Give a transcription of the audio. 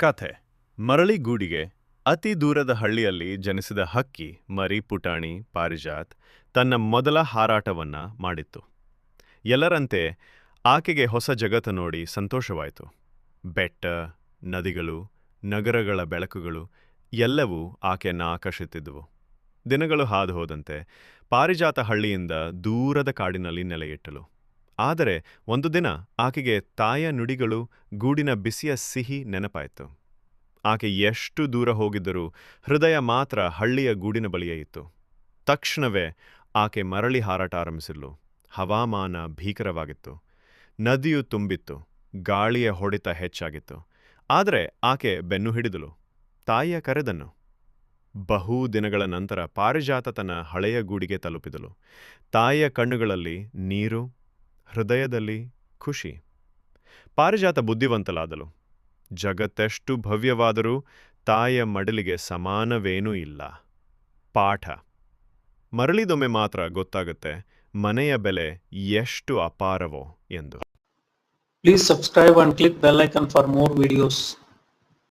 ಕಥೆ. ಮರಳಿಗೂಡಿಗೆ ಅತಿ ದೂರದ ಹಳ್ಳಿಯಲ್ಲಿ ಜನಿಸಿದ ಹಕ್ಕಿ, ಮರಿ ಪುಟಾಣಿ, ಪಾರಿಜಾತ್, ತನ್ನ ಮೊದಲ ಹಾರಾಟವನ್ನ ಮಾಡಿತ್ತು. ಎಲ್ಲರಂತೆ ಆಕೆಗೆ ಹೊಸ ಜಗತ್ತು ನೋಡಿ ಸಂತೋಷವಾಯಿತು. ಬೆಟ್ಟ, ನದಿಗಳು, ನಗರಗಳ ಬೆಳಕುಗಳು, ಎಲ್ಲವೂ ಆಕೆಯನ್ನು ಆಕರ್ಷಿಸುತ್ತಿದ್ದವು ದಿನಗಳು ಹಾದು ಹೋದಂತೆ ಪಾರಿಜಾತ ಹಳ್ಳಿಯಿಂದ ದೂರದ ಕಾಡಿನಲ್ಲಿ ನೆಲೆಯಿಟ್ಟಳು. ಆದರೆ ಒಂದು ದಿನ ಆಕೆಗೆ ತಾಯ ನುಡಿಗಳು ಗೂಡಿನ ಬಿಸಿಯ ಸಿಹಿ ನೆನಪಾಯಿತು. ಆಕೆ ಎಷ್ಟು ದೂರ ಹೋಗಿದ್ದರೂ ಹೃದಯ ಮಾತ್ರ ಹಳ್ಳಿಯ ಗೂಡಿನ ಬಳಿಯೇ ಇತ್ತು. ತಕ್ಷಣವೇ ಆಕೆ ಮರಳಿ ಹಾರಾಟ ಆರಂಭಿಸಿದ್ಲು. ಹವಾಮಾನ ಭೀಕರವಾಗಿತ್ತು. ನದಿಯು ತುಂಬಿತ್ತು. ಗಾಳಿಯ ಹೊಡೆತ ಹೆಚ್ಚಾಗಿತ್ತು. ಆದರೆ ಆಕೆ ಬೆನ್ನು ಹಿಡಿದಳು. ತಾಯಿಯ ಕರೆದನ್ನು. ಬಹು ದಿನಗಳ ನಂತರ ಪಾರಿಜಾತ ತನ್ನ ಹಳೆಯ ಗೂಡಿಗೆ ತಲುಪಿದಳು. ತಾಯಿಯ ಕಣ್ಣುಗಳಲ್ಲಿ ನೀರು ಹೃದಯದಲ್ಲಿ ಖುಷಿ. ಪಾರಿಜಾತ ಬುದ್ಧಿವಂತಲಾದಲು ಜಗತ್ತೆಷ್ಟು ಭವ್ಯವಾದರೂ ತಾಯಿಯ ಮಡಲಿಗೆ ಸಮಾನವೇನೂ ಇಲ್ಲ. ಪಾಠ. ಮರಳಿದೊಮ್ಮೆ ಮಾತ್ರ ಗೊತ್ತಾಗುತ್ತೆ ಮನೆಯ ಬೆಲೆ ಎಷ್ಟು ಅಪಾರವೋ ಎಂದು. Please subscribe and click bell icon for more videos.